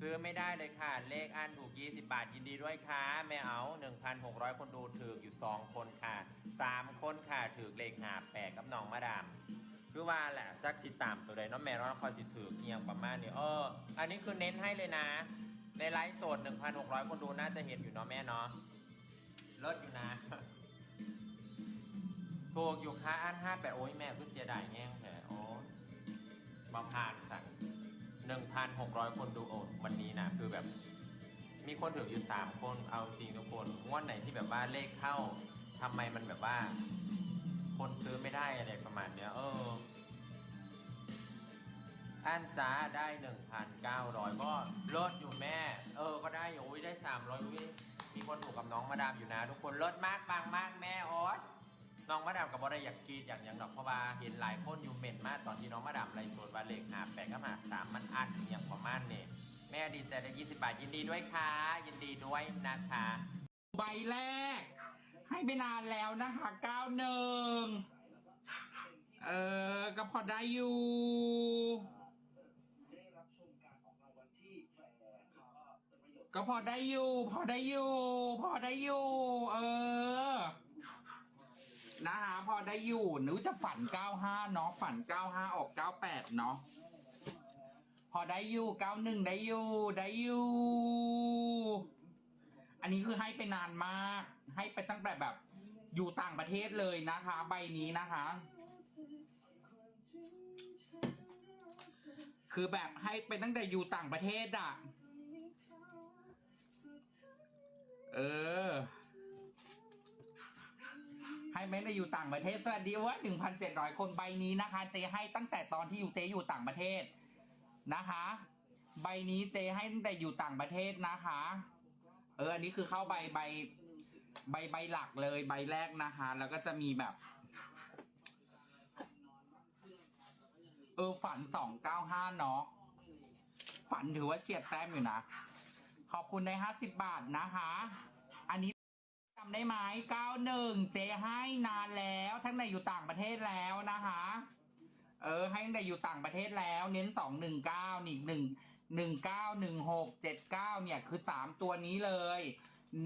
ซื้อไม่ได้เลยค่ะ เลขอันถูก 20 บาทยินดีด้วยค่ะแม่เอา 1,600 คนดูถืออยู่ 2 คนค่ะ 3 คนค่ะถือเลขหาแปดกับน้องมาดาม คือว่าแหละจักสิตามตัวใดเน้องแม่เน้องคอยสิถือเอียงประมาณนี้เออ อันนี้คือเน้นให้เลยนะ ในไลฟ์สด 1,600 คนดูน่าจะเห็นอยู่เนาะแม่เนาะลดอยู่นะถูกอยู่ค่ะอันห้าแปดโอ้ยแม่คือเสียดายแง่งแท้โอ้บางพานสั่ง หนึ่งพันหกร้อยคนดูโอ้วันนี้นะคือแบบมีคนถืออยู่สามคนเอาจริงทุกคนงวดไหนที่แบบว่าเลขเข้าทำไมมันแบบว่า คนซื้อไม่ได้อะไรประมาณเนี้ย เอออันจ้าได้หนึ่งพันเก้าร้อยก็ลดอยู่แม่ เออ ก็ได้อยู่อุ้ยได้สามร้อยมีคนถูกกับน้องมาดามอยู่นะ ทุกคนลดมากปังมากแม่โอ๊ย น้องมาดามกับบอได้อยากกรีดอย่างอย่างดอกเพราะว่าเห็นหลายคนอยู่เม่นมากตอนที่น้องมาดามไล่สวนว่าเลขหาแปดก็มาสามมันอันอย่างประมาณนี่แม่ดีใจได้ยี่สิบบาทยินดีด้วยค่ะ ยินดีด้วยนะคะ ใบแรก ให้ไปนานแล้วนะคะเก้าหนึ่งเออก็พอได้อยู่ก็พอได้อยู่ พอได้อยู่ พอได้อยู่ เออ นะคะพอได้อยู่หนูจะฝันเก้าห้าเนาะฝันเก้าห้าออกเก้าแปดเนาะพอได้อยู่เก้าหนึ่งได้อยู่ ได้อยู่ อันนี้คือให้ไปนานมาก ให้ไปตั้งแต่แบบ อยู่ต่างประเทศเลยนะคะ ใบนี้นะคะ คือแบบให้ไปตั้งแต่อยู่ต่างประเทศอะเออ ให้แม้ได้อยู่ต่างประเทศสวัสดีว่าหนึ่งพันเจ็ดร้อยคนใบนี้นะคะ เจให้ตั้งแต่ตอนที่อยู่เจอยู่ต่างประเทศนะคะ ใบนี้เจให้ตั้งแต่อยู่ต่างประเทศนะคะ เอออันนี้คือเข้าใบใบใบใบหลักเลยใบแรกนะคะ แล้วก็จะมีแบบ เออฝันสองเก้าห้าเนาะฝันถือว่าเฉียดแต้มอยู่นะ ขอบคุณในห้าสิบบาทนะคะ อันนี้ำได้ไหมเก้าหนึ่งเจให้นานแล้ว ทั้งในอยู่ต่างประเทศแล้วนะคะ เออ ให้ตั้งแต่อยู่ต่างประเทศแล้ว เน้นสองหนึ่งเก้าอีกหนึ่งหนึ่งเก้าหนึ่งหกเจ็ดเก้าเนี่ยคือสามตัวนี้เลย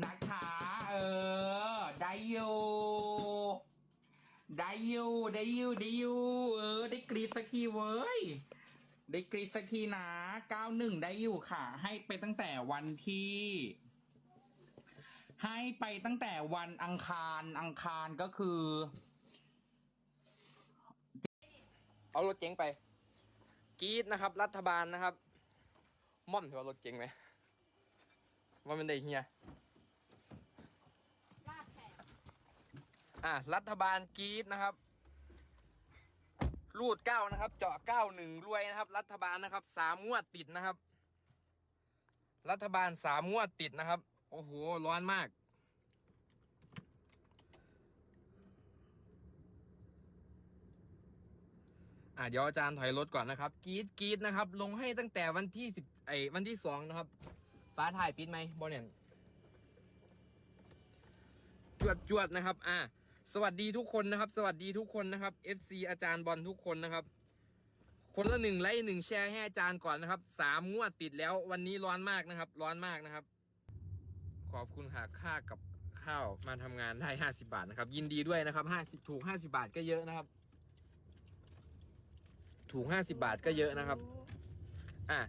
นะคะ เออ ได้อยู่ได้อยู่ได้อยู่ได้อยู่เออ ได้กรีดสักทีเว้ยได้กรีดสักทีนะเก้าหนึ่งได้อยู่ค่ะ ให้ไปตั้งแต่วันที่ ให้ไปตั้งแต่วันอังคารอังคารก็คือ เอารถเก๋งไปกรีดนะครับ รัฐบาลนะครับม่อมถือว่ารถเก๋งไหมว่ามันได้เฮียอะรัฐบาลกรีดนะครับ รูดเก้านะครับ เจาะเก้าหนึ่งรวยนะครับ รัฐบาลนะครับสามงวดติดนะครับ รัฐบาลสามงวดติดนะครับ อ้โห ร้อนมาก อะเดี๋ยวอาจารย์ถอยรถก่อนนะครับกรีดกรีดนะครับ ลงให้ตั้งแต่วันที่สิบไอ้วันที่สองนะครับ ฟ้าถ่ายปิดไหมบอลเนี่ยจวดจวดนะครับ อะสวัสดีทุกคนนะครับ สวัสดีทุกคนนะครับ FC อาจารย์บอลทุกคนนะครับคนละหนึ่งไลค์หนึ่งแชร์ให้อาจารย์ก่อนนะครับสามงวดติดแล้ววันนี้ร้อนมากนะครับ ร้อนมากนะครับ ขอบคุณค่ะค่ากับข้าวมาทำงานได้ห้าสิบาทนะครับ ยินดีด้วยนะครับห้าสิบถูกห้าสิบาทก็เยอะนะครับ ถูกห้าสิบาทก็เยอะนะครับ อะ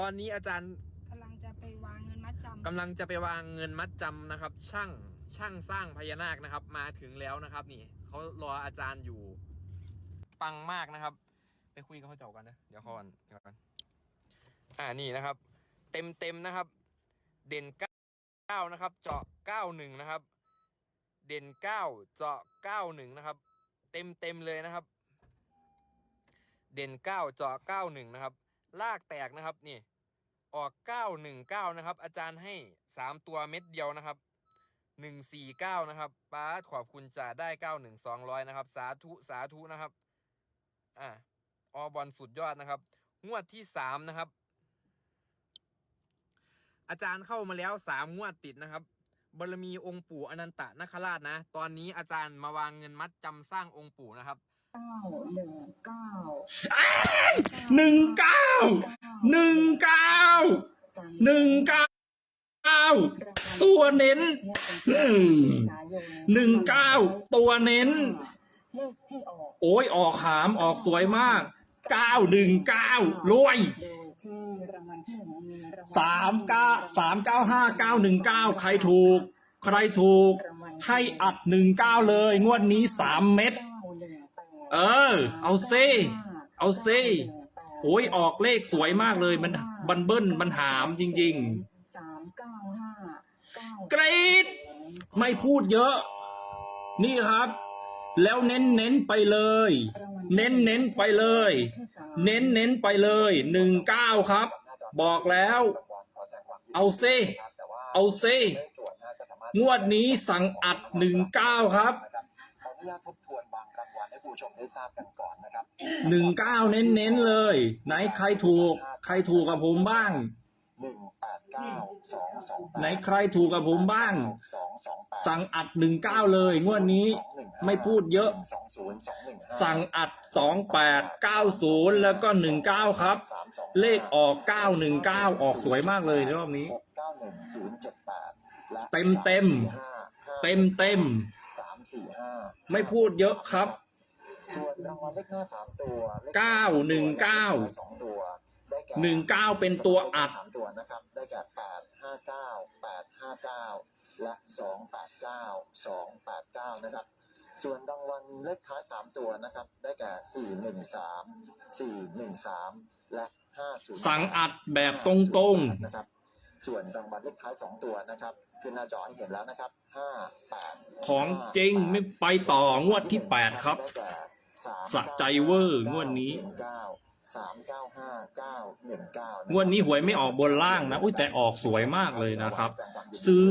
ตอนนี้อาจารย์กำลังจะไปวางเงินมัดจำกำลังจะไปวางเงินมัดจำนะครับ ช่างช่างสร้างพญานาคนะครับ มาถึงแล้วนะครับ นี่เขารออาจารย์อยู่ ปังมากนะครับ ไปคุยกับเขาเจ้ากันนะเดี๋ยวเขาก่อนเดี๋ยวก่อนอ่านี่นะครับ เต็มเต็มๆนะครับ เด่นเก้า นะครับ เจาะเก้าหนึ่งนะครับ เด่นเก้าเจาะเก้าหนึ่งนะครับ เต็มเต็มเลยนะครับ เด่นเก้าเจาะเก้าหนึ่งนะครับ ลากแตกนะครับนี่ ออกเก้าหนึ่งเก้านะครับ อาจารย์ให้สามตัวเม็ดเดียวนะครับหนึ่งสี่เก้านะครับป้าขอบคุณจ่าได้เก้าหนึ่งสองร้อยนะครับ สาธุ สาธุนะครับ อ่า อบอลสุดยอดนะครับ งวดที่สามนะครับ อาจารย์เข้ามาแล้วสามงวดติดนะครับบารมีองค์ปู่อนันตนาคราชนะ ตอนนี้อาจารย์มาวางเงินมัดจำสร้างองค์ปู่นะครับ เก้าหนึ่งเก้าหนึ่งเก้าหนึ่งเก้าหนึ่งเก้าตัวเน้นหนึ่งเก้าตัวเน้นโอ้ยออกหามออกสวยมากเก้าหนึ่งเก้ารวย สามเก้าสามเก้าห้าเก้าหนึ่งเก้าใครถูก ใครถูก ให้อัดหนึ่งเก้าเลย งวดนี้สามเม็ดเออ เอาเซเอาเซโอ้ยออกเลขสวยมากเลย มันบันเบิ้ลมันหามจริงๆกรีดไม่พูดเยอะ นี่ครับ แล้วเน้นเน้นไปเลย เน้นเน้นๆไปเลย เน้นเน้นๆไปเลยหนึ่งเก้าครับ บอกแล้ว เอาซิเอาซิงวดนี้สั่งอัดหนึ่งเก้าครับขออนุญาตทบทวนบางรางวัลให้ผู้ชมได้ทราบกันก่อนนะครับหนึ่งเก้าเน้นเน้นๆเลย ไหนใครถูก ใครถูกกับผมบ้างหนึ่ง แปดเก้าสองสองไหนใครถูกกับผมบ้างสองสองแปดสั่งอัดหนึ่งเก้าเลยงวดนี้ไม่พูดเยอะสองศูนย์สองหนึ่งสั่งอัดสองแปดเก้าศูนย์แล้วก็หนึ่งเก้าครับสามสองเลขออกเก้าหนึ่งเก้าออกสวยมากเลยในรอบนี้หกเก้าหนึ่งศูนย์เจ็ดแปดและเต็มเต็มเต็มเต็มสามสี่ห้าไม่พูดเยอะครับส่วนรางวัลเลขหน้าสามตัวลขเก้าหนึ่งเก้าสองตัวได้แก่ หนึ่งเก้าเป็นตัวอัดสามตัวนะครับ ได้แก่แปดห้าเก้าแปดห้าเก้าและสองแปดเก้าสองแปดเก้านะครับ ส่วนรางวัลเลขท้ายสามตัวนะครับ ได้แก่สี่หนึ่งสามสี่หนึ่งสามและห้าศูนย์สั่งอัดแบบตรงๆนะครับ ส่วนรางวัลเลขท้ายสองตัวนะครับขึ้นหน้าจอให้เห็นแล้วนะครับห้าแปดของจริงไม่ไปต่องวดที่แปดครับได้แก่สามสะใจเวอร์งวดนี้หงเก้า สามเก้าห้าเก้าหนึ่งเก้างวดนี้หวยไม่ออกบนล่างนะ อุ้ยแต่ออกสวยมากเลยนะครับ ซื้อ